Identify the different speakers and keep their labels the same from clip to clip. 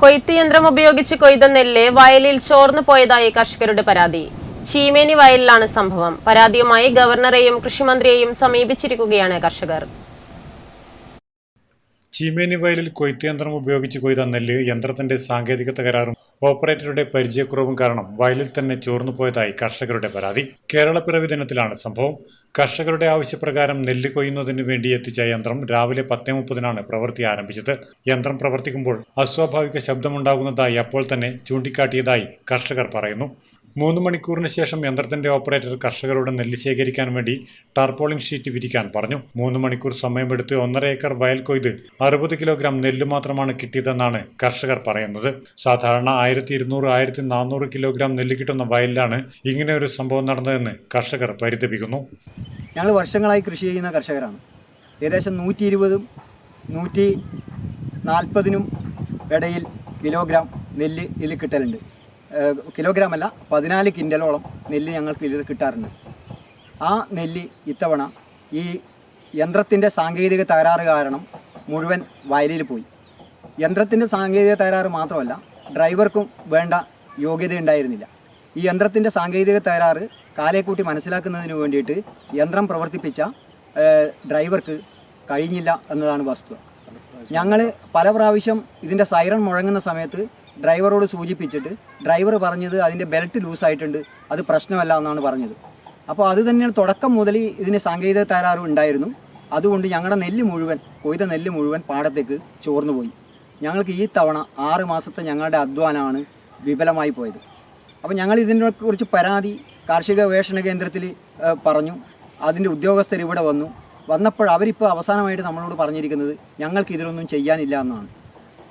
Speaker 1: കൊയ്ത്ത് യന്ത്രം ഉപയോഗിച്ച് കൊയ്ത നെല്ല് വയലിൽ ചോർന്നു പോയതായി കർഷകരുടെ പരാതി. ചീമേനി വയലിലാണ് സംഭവം. പരാതിയുമായി ഗവർണറെയും കൃഷിമന്ത്രിയെയും സമീപിച്ചിരിക്കുകയാണ് കർഷകർ.
Speaker 2: ചീമേനി വയലിൽ കൊയ്ത്ത് യന്ത്രം ഉപയോഗിച്ച് കൊയ്ത നെല്ല് യന്ത്രത്തിന്റെ സാങ്കേതിക തകരാറും ഓപ്പറേറ്ററുടെ പരിചയക്കുറവും കാരണം വയലിൽ തന്നെ ചോർന്നു പോയതായി കർഷകരുടെ പരാതി. കേരളപ്പിറവി ദിനത്തിലാണ് സംഭവം. കർഷകരുടെ ആവശ്യപ്രകാരം നെല്ല് കൊയ്യുന്നതിന് വേണ്ടി എത്തിച്ച യന്ത്രം രാവിലെ പത്തേ മുപ്പതിനാണ് പ്രവൃത്തി ആരംഭിച്ചത്. യന്ത്രം പ്രവർത്തിക്കുമ്പോൾ അസ്വാഭാവിക ശബ്ദമുണ്ടാകുന്നതായി അപ്പോൾ തന്നെ ചൂണ്ടിക്കാട്ടിയതായി കർഷകർ പറയുന്നു. മൂന്ന് മണിക്കൂറിന് ശേഷം യന്ത്രത്തിന്റെ ഓപ്പറേറ്റർ കർഷകരോട് നെല്ല് ശേഖരിക്കാൻ വേണ്ടി ടാർപോളിംഗ് ഷീറ്റ് വിരിക്കാൻ പറഞ്ഞു. മൂന്ന് മണിക്കൂർ സമയമെടുത്ത് ഒന്നര ഏക്കർ വയൽ കൊയ്ത് അറുപത് കിലോഗ്രാം നെല്ല് മാത്രമാണ് കിട്ടിയതെന്നാണ് കർഷകർ പറയുന്നത്. സാധാരണ ആയിരത്തി ഇരുന്നൂറ് ആയിരത്തി നാനൂറ് കിലോഗ്രാം നെല്ല് കിട്ടുന്ന വയലിലാണ് ഇങ്ങനെ ഒരു സംഭവം നടന്നതെന്ന് കർഷകർ പരിതപിക്കുന്നു.
Speaker 3: ഞങ്ങൾ വർഷങ്ങളായി കൃഷി ചെയ്യുന്ന കർഷകരാണ്. ഏകദേശം നൂറ്റി ഇരുപതും നൂറ്റി നാൽപ്പതിനും ഇടയിൽ കിലോഗ്രാം നെല്ല് ഇതിൽ കിട്ടലുണ്ട്. കിലോഗ്രാം അല്ല പതിനാല് കിൻഡലോളം നെല്ല് ഞങ്ങൾക്ക് ഇതിൽ കിട്ടാറുണ്ട്. ആ നെല്ല് ഇത്തവണ ഈ യന്ത്രത്തിന്റെ സാങ്കേതിക തകരാറ് കാരണം മുഴുവൻ വയലിൽ പോയി. യന്ത്രത്തിന്റെ സാങ്കേതിക തകരാറ് മാത്രമല്ല ഡ്രൈവർക്കും വേണ്ട യോഗ്യത ഉണ്ടായിരുന്നില്ല. ഈ യന്ത്രത്തിന്റെ സാങ്കേതിക തകരാറ് കാലേക്കൂട്ടി മനസ്സിലാക്കുന്നതിന് വേണ്ടിയിട്ട് യന്ത്രം പ്രവർത്തിപ്പിച്ച ഡ്രൈവർക്ക് കഴിഞ്ഞില്ല എന്നതാണ് വസ്തുത. ഞങ്ങൾ പല പ്രാവശ്യം ഇതിന്റെ സൈറൺ മുഴങ്ങുന്ന സമയത്ത് ഡ്രൈവറോട് സൂചിപ്പിച്ചിട്ട് ഡ്രൈവർ പറഞ്ഞത് അതിന്റെ ബെൽറ്റ് ലൂസായിട്ടുണ്ട് അത് പ്രശ്നമല്ല എന്നാണ് പറഞ്ഞത്. അപ്പോൾ അത് തന്നെയാണ് തുടക്കം മുതൽ ഇതിന് സാങ്കേതിക തകരാറും ഉണ്ടായിരുന്നു. അതുകൊണ്ട് ഞങ്ങളുടെ നെല്ല് മുഴുവൻ കൊയ്ത നെല്ല് മുഴുവൻ പാടത്തേക്ക് ചോർന്നു പോയി. ഞങ്ങൾക്ക് ഈ തവണ ആറ് മാസത്തെ ഞങ്ങളുടെ അധ്വാനമാണ് വിപുലമായി പോയത്. അപ്പോൾ ഞങ്ങൾ ഇതിനെക്കുറിച്ച് പരാതി കാർഷിക ഗവേഷണ കേന്ദ്രത്തിൽ പറഞ്ഞു. അതിന്റെ ഉദ്യോഗസ്ഥർ ഇവിടെ വന്നു. വന്നപ്പോൾ അവരിപ്പോൾ അവസാനമായിട്ട് നമ്മളോട് പറഞ്ഞിരിക്കുന്നത് ഞങ്ങൾക്ക് ഇതിലൊന്നും ചെയ്യാനില്ല എന്നാണ്.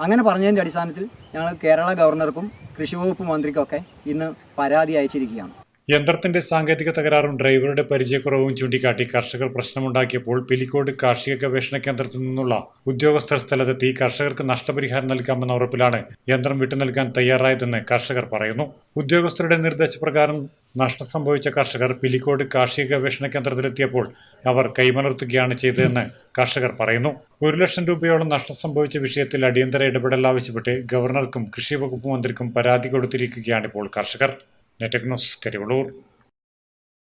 Speaker 3: അങ്ങനെ പറഞ്ഞതിന്റെ അടിസ്ഥാനത്തിൽ ഞങ്ങൾ കേരള ഗവർണർക്കും കൃഷി വകുപ്പ് മന്ത്രിക്കും ഒക്കെ ഇന്ന് പരാതി അയച്ചിരിക്കുകയാണ്.
Speaker 2: യന്ത്രത്തിന്റെ സാങ്കേതിക തകരാറും ഡ്രൈവറുടെ പരിചയക്കുറവും ചൂണ്ടിക്കാട്ടി കർഷകർ പ്രശ്നമുണ്ടാക്കിയപ്പോൾ പിലിക്കോട് കാർഷിക ഗവേഷണ കേന്ദ്രത്തിൽ നിന്നുള്ള ഉദ്യോഗസ്ഥർ സ്ഥലത്തെത്തി കർഷകർക്ക് നഷ്ടപരിഹാരം നൽകാമെന്ന ഉറപ്പിലാണ് യന്ത്രം വിട്ടു നൽകാൻ തയ്യാറായതെന്ന് കർഷകർ പറയുന്നു. ഉദ്യോഗസ്ഥരുടെ നിർദ്ദേശപ്രകാരം നഷ്ടം സംഭവിച്ച കർഷകർ പിലിക്കോട് കാർഷിക ഗവേഷണ കേന്ദ്രത്തിലെത്തിയപ്പോൾ അവർ കൈമലർത്തുകയാണ് ചെയ്തതെന്ന് കർഷകർ പറയുന്നു. ഒരു ലക്ഷം രൂപയോളം നഷ്ടം സംഭവിച്ച വിഷയത്തിൽ അടിയന്തര ഇടപെടൽ ആവശ്യപ്പെട്ട് ഗവർണർക്കും കൃഷി വകുപ്പ് മന്ത്രിക്കും പരാതി കൊടുത്തിരിക്കുകയാണിപ്പോൾ കർഷകർ. നെറ്റക് ന്യൂസ് കരിവള്ളൂർ.